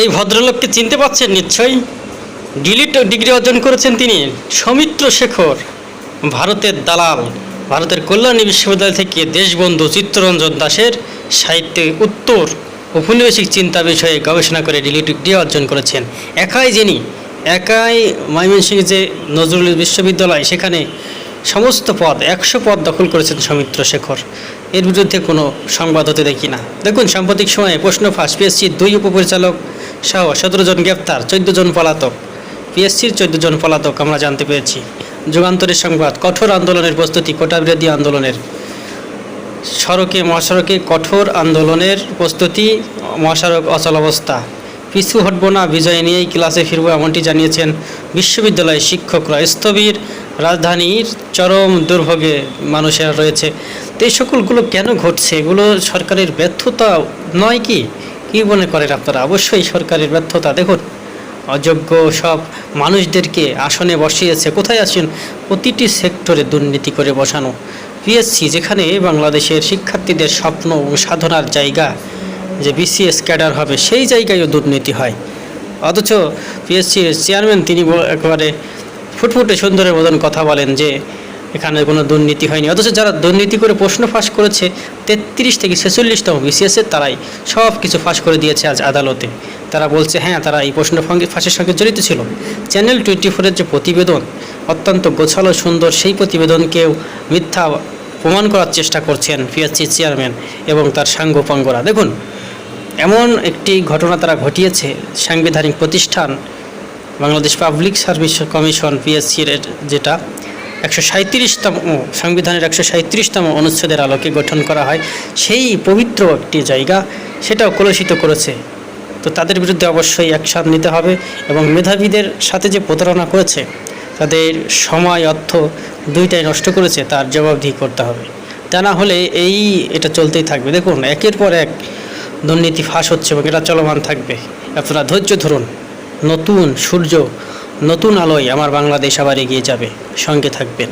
এই ভদ্রলোককে চিনতে পাচ্ছেন নিশ্চয়ই? ডিলিট ডিগ্রি অর্জন করেছেন তিনি, সৌমিত্র শেখর, ভারতের দালাল, ভারতের কল্যাণী বিশ্ববিদ্যালয় থেকে দেশবন্ধু চিত্তরঞ্জন দাসের সাহিত্যে উত্তর, ঔপনিবেশিক চিন্তা বিষয়ে গবেষণা করে ডিলিট ডিগ্রি অর্জন করেছেন। একাই যিনি, একাই ময়মনসিংহ যে নজরুল বিশ্ববিদ্যালয়, সেখানে সমস্ত পদ, একশো পদ দখল করেছেন সৌমিত্র শেখর। এর বিরুদ্ধে কোনো সংবাদ হতে দেখি না। দেখুন, সাম্প্রতিক সময়ে প্রশ্ন ফাঁস, পিএসসির দুই উপপরিচালক সহ সতেরো জন গ্রেপ্তার, চোদ্দ জন পলাতক। পিএসসির চোদ্দ জন পলাতক আমরা জানতে পেরেছি। যুগান্তরের সংবাদ, কঠোর আন্দোলনের প্রস্তুতি, কোটা বিরোধী আন্দোলনের। সড়কে, মহাসড়কে কঠোর আন্দোলনের প্রস্তুতি, মহাসড়ক অচল অবস্থা। পিছু হটব না, বিজয় নিয়েই ক্লাসে ফিরবো, এমনটি জানিয়েছেন বিশ্ববিদ্যালয়ের শিক্ষকরা। স্থবির রাজধানীর চরম দুর্ভোগে মানুষেরা রয়েছে। তো এই সকলগুলো কেন ঘটছে? এগুলো সরকারের ব্যর্থতা নয় কি? কী মনে করেন আপনারা? অবশ্যই সরকারের ব্যর্থতা। দেখুন, অযোগ্য সব মানুষদেরকে আসনে বসিয়েছে। কোথায় আছেন? প্রতিটি সেক্টরে দুর্নীতি করে বসানো। পিএসসি যেখানে বাংলাদেশের শিক্ষার্থীদের স্বপ্ন ও সাধনার জায়গা, যে বিসিএস ক্যাডার হবে, সেই জায়গায়ও দুর্নীতি হয়। অথচ পিএসসির চেয়ারম্যান, তিনি একেবারে ফুটফুটে সুন্দরের মতন কথা বলেন যে এখানে কোনো দুর্নীতি হয়নি। অথচ যারা দুর্নীতি করে প্রশ্ন ফাঁস করেছে, তেত্রিশ থেকে ছেচল্লিশতম বিসিএসের তারাই সব কিছু ফাঁস করে দিয়েছে আজ আদালতে। তারা বলছে হ্যাঁ তারা এই প্রশ্ন ফাঁসের সঙ্গে জড়িত ছিল। চ্যানেল টোয়েন্টি ফোরের যে প্রতিবেদন, অত্যন্ত গোছালো, সুন্দর, সেই প্রতিবেদনকেও মিথ্যা প্রমাণ করার চেষ্টা করছেন পিএসসি চেয়ারম্যান এবং তার সাঙ্গপাঙ্গরা দেখুন, এমন একটি ঘটনা তারা ঘটিয়েছে, সাংবিধানিক প্রতিষ্ঠান বাংলাদেশ পাবলিক সার্ভিস কমিশন পিএসসির যেটা, একশো সাঁত্রিশতম সংবিধানের একশো সাঁত্রিশতম অনুচ্ছেদের আলোকে গঠন করা হয়। সেই পবিত্র একটি জায়গা, সেটাও কলুষিত করেছে। তো তাদের বিরুদ্ধে অবশ্যই অ্যাকশন নিতে হবে এবং মেধাবীদের সাথে যে প্রতারণা করেছে, তাদের সময়, অর্থ দুইটাই নষ্ট করেছে, তার জবাবদিহি করতে হবে। তা না হলে এই, এটা চলতেই থাকবে। দেখুন, একের পর এক দুর্নীতি ফাঁস হচ্ছে এবং এটা চলমান থাকবে। আপনারা ধৈর্য ধরুন। নতুন সূর্য নতুন আলোয় আমার বাংলাদেশ আবার এগিয়ে যাবে। সঙ্গে থাকবেন।